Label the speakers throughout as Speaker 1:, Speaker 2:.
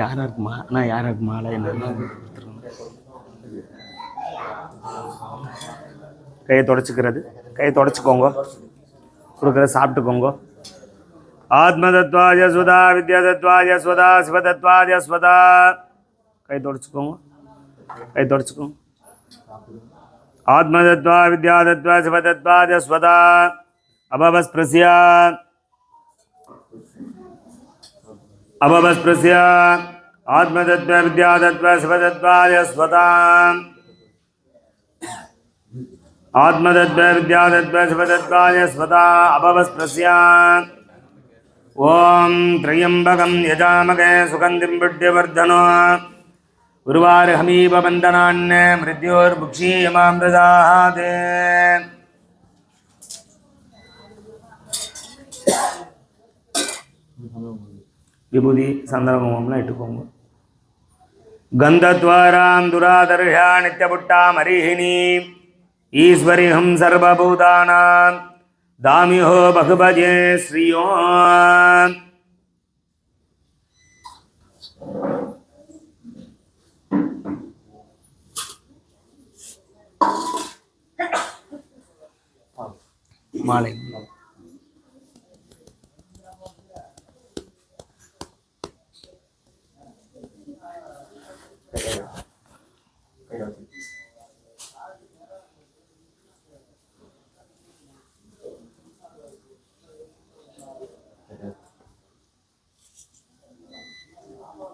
Speaker 1: யாராருக்கு மா அண்ணா யாராருக்கு மாலை என்ன? கையை தொடச்சிக்கிறது. கையை தொடச்சிக்கோங்க. கொடுக்குறத சாப்பிட்டுக்கோங்க. ஆத்மதத்வாஜ சுதா வித்யாதத்வாஜ சுவதா சிவதத்வாஜ ஸ்வதா கை தொடச்சிக்கோங்க. கை தொடச்சிக்கோங்க. ஆத்மதத்வா வித்யாதத்வா சிவதத்வாய ஸ்வதா அபவஸ்பிரஸ்யா. अवभस्पृश्य आत्मतत्व विद्यातत्व स्वतत्वाय स्वता आत्मतत्व विद्यातत्व स्वतत्वाय स्वता यजामगे सुगन्धिं विड्यवर्धनो उर्वार्हमीव बन्धनान् விபூதி சந்தனகுமம்லாம் இட்டுக்கோங்க. கந்தத்வாராம் துராதர்ஷா நித்யபுட்டா மரிஹினி ஈஸ்வரிஹம் சர்வபூதானாம் தாமியோ பகுபஜே ஸ்ரீயோ மாலை.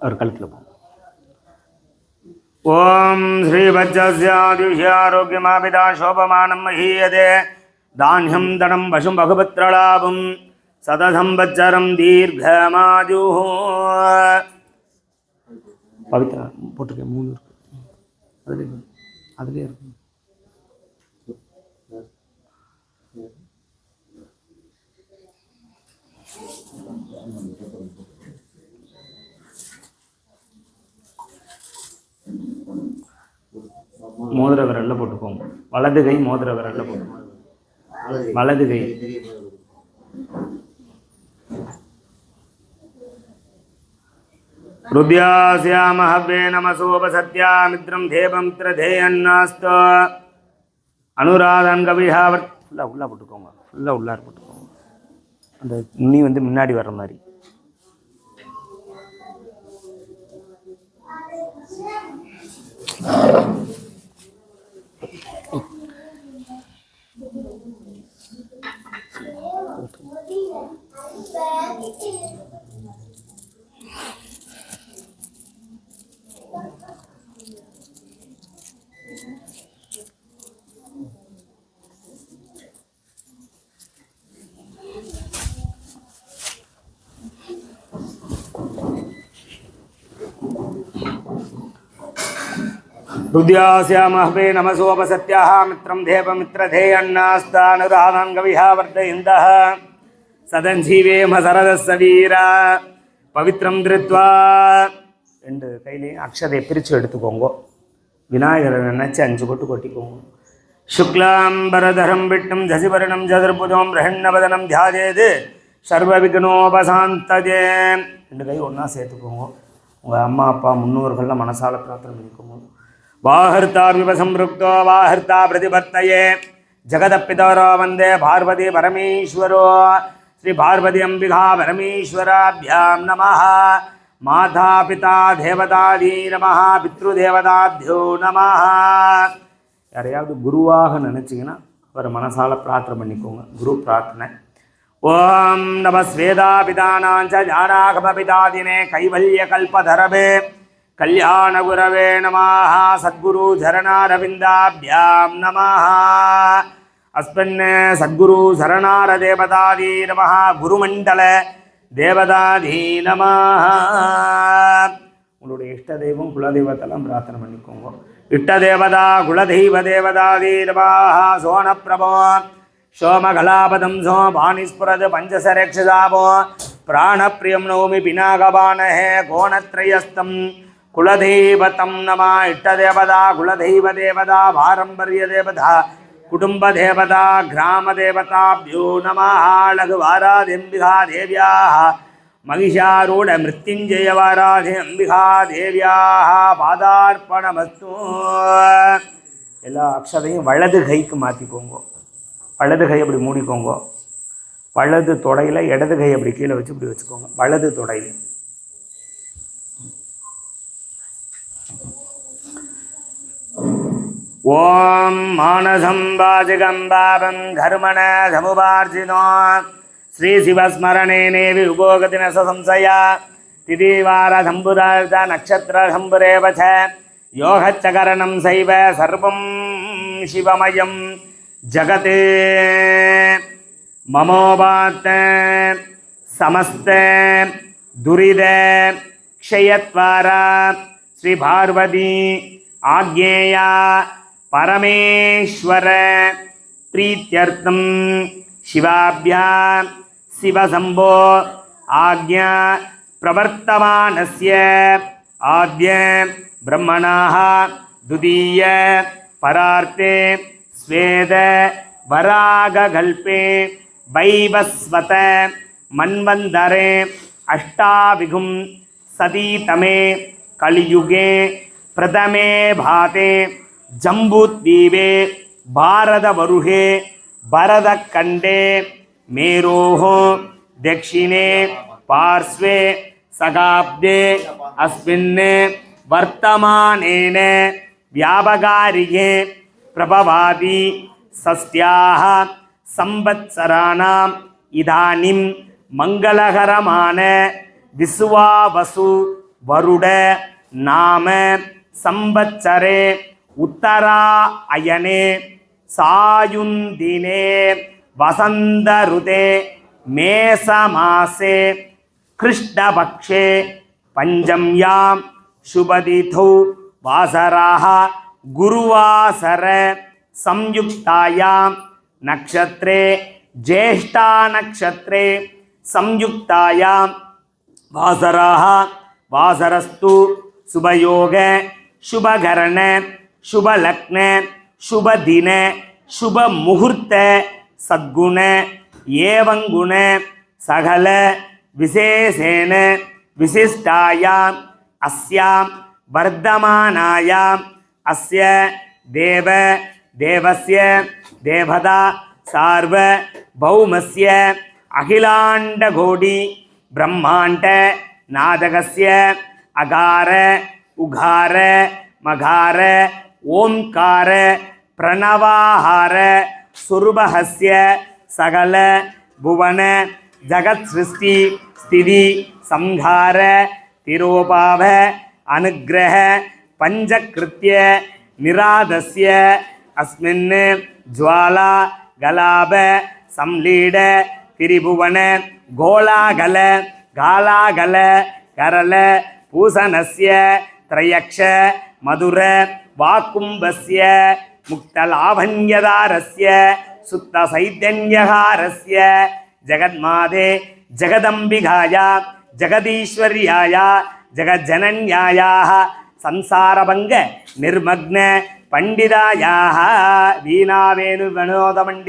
Speaker 1: அவர் கழுத்தில் போகும். ஓம் ஸ்ரீவத்ஸ்யாதிஷாரோக்கியமாபிதா சோபமானம் மஹீயதே தானியம் தனம் பசும் பகுபத்ரலாபம். சதசம்பத்சரம் தீர்க்கமாஜு பவித்ரா போட்டிருக்கேன் மூணு இருக்கு. அதுலேயே அதுலேயே இருக்கு மோதிர விரல்ல போட்டுக்கோங்க வலது கை மோதிர விரல்ல போட்டுக்கோங்க வலது கை. ருத்யாஸ்யாமஹவே நமசோபசத்யா மித்ரம் தேவமித்ரதேயன்னாஸ்த அனுராதன் கவிஹாவர் ஃபுல்லாக உள்ளே போட்டுக்கோங்க. ஃபுல்லாக உள்ளார் போட்டுக்கோங்க. அந்த நுனி வந்து முன்னாடி வர்ற மாதிரி. हृदयास्यामहवे नमसोपसत्याः मित्रं देवमित्रधेयन्नास्तानुराधाङ्गविहा वर्धयन्तः। சதஞ்சீவேம சரதஸ்ஸ வீரா பவித்ரம் திருத்வா ரெண்டு கையிலையும் அக்ஷதை பிரித்து எடுத்துக்கோங்க. விநாயகரை நினச்சி அஞ்சு கொட்டு கொட்டிக்கோங்க. சுக்லாம்பரதரம் விட்டும் ஜசிவரணம் ஜதுர்புஜம் பிரஹண்ணவதனம் தியாஜேது சர்வ விக்னோபசாந்தஜே ரெண்டு கை ஒன்றா சேர்த்துக்கோங்க. உங்கள் அம்மா அப்பா முன்னோர்கள்லாம் மனசால பிரார்த்தனை பண்ணிக்கோங்க. வாஹர்த்தா விவசம்பிருக்தோ வாஹர்த்தா பிரதிபர்த்தயே। ஜகதப்பிதரோ வந்தே பார்வதி பரமேஸ்வரோ। ஸ்ரீ பார்வதி அம்பிகா பரமேஸ்வராபியாம் நமः மாதா பிதா தேவதாதி நமः பித்ருதேவதாத்யோ நமः யாரையாவது குருவாக நினச்சிங்கன்னா அவர் மனசால பிரார்த்தனை பண்ணிக்கோங்க. குரு பிரார்த்தனை. ஓம் நம ஸ்வேதாபிதானாஞ்ச ஞானாகமபிதாதினே கைவல்ய கல்பதரவே கல்யாண குரவே நமாக சத்குரு ஜரணாரவிந்தாபியாம் நமः அஸ்மன் சத்குரு சரணார தேவதாதி நம குருமண்டல தேவதாதி நம உங்களுடைய இஷ்ட தெய்வம் குலதெய்வத்தெல்லாம் பிரார்த்தனை பண்ணிக்கோங்க. இஷ்ட தேவதா குலதெய்வ தேவதாதி நமः சோனப்பிரபோ சோமகலாபதம் சோ பாணிஸ்புரது பஞ்சசரேக்ஷதாபோ பிராணப்பிரியம் நோமி பினாகபானஹே கோணத்ரயஸ்தம் குலதெய்வத்தம் நம இஷ்ட தேவதா குலதெய்வ தேவதா பாரம்பரிய தேவதா குடும்ப தேவதா கிராம தேவதாபியோ நம லகுவாராதிம்பிகா தேவியாக மகிஷாரூட மிருத்யுஞ்சயவாராதி அம்பிகா தேவியாக பாதார்ப்பணமஸ்து. எல்லா அக்ஷதையும் வலது கைக்கு மாற்றிக்கோங்க வலது கை அப்படி மூடிக்கோங்க. வலது தொடையில் இடது கை அப்படி கீழே வச்சு இப்படி வச்சுக்கோங்க. வலது தொடையில். ஓம் மானசம் வாஜிகம் பாபம் கர்மண சமுபார்ஜினோ. ஸ்ரீ சிவஸ்மரணே சிவஸ்மரணேனே விபோகதின சம்சயா திதிவாரதம்புதார்த்த நக்ஷத்திரதம்புரேவ ச யோகச்சகரணம் சைவ சர்வம் சிவமயம். ஜகத். மமோபாத்த சமஸ்த. துரித. க்ஷயத்வாரா. ஸ்ரீ பார்வதி. ஆக்ஞேயா. परमेश्वर प्रीत्यर्थं शिवाभ्यां शिवशम्भो आज्ञा प्रवर्तमानस्य आद्य ब्रह्मणाः द्वितीय परार्ते स्वेद वरागल्पे वैवस्वत मन्वन्तरे अष्टाविघुं सतीतमे कलियुगे प्रथमे भाते ஜம்புத்வீபே பாரத வருகே பரத கண்டே மேரோः दक्षिणे पार्श्वे सगाब्दे अस्मिन् वर्तमानेन व्यापकारिये प्रभवादि षष्ट्याः संवत्सराणाम् इदानीं मङ्गलकरमान विश्वावसु वरुड नाम संवत्सरे उत्तरायने वसंद ऋते मेषमासे कृष्णपक्षे पञ्चम्यां शुभतिथौ, वासराः, गुरुवासर, संयुक्तायां नक्षत्रे, ज्येष्ठानक्षत्रे, संयुक्तायां वासराः, वासरस्तु, शुभयोग, शुभकरण சுப லக்ன சுப தின சுப முகூர்த்த சத்குண ஏவங்குண சகல விசேஷேன விசிஷ்டாயாம் அஸ்யாம் வர்த்தமானாயாம் அஸ்ய தேவ தேவஸ்ய தேவதா சார்வ பௌமஸ்ய அகிலாண்ட கோடி பிரம்மாண்ட நாதகஸ்ய அகார உகார மகார ஓம்கார பிரணவாஹார சுரூபஹஸ்ய சகல புவன ஜகத் சிருஷ்டி ஸ்திதி சம்ஹார திரோபாவ அனுகிரக பஞ்சகிருத்திய நிராதஸ்ய அஸ்மின் ஜுவாலா கலாப சம்லீட திரிபுவன கோலாகல காலாகல கரல பூசணஸ்ய திரையக்ஷ மதுர வாக்கும்பஸ்ய முக்தலாபன்யதாரஸ்ய சுத்த சைத்தன்யகாரஸ்ய ஜெகத்மாதே ஜெகதம்பிகாயா ஜெகதீஸ்வர்யாயா ஜெகஜனன்யாயாக சம்சாரபங்க நிர்மக்ன பண்டிதாயாக வீணாவேணு வினோதமண்டி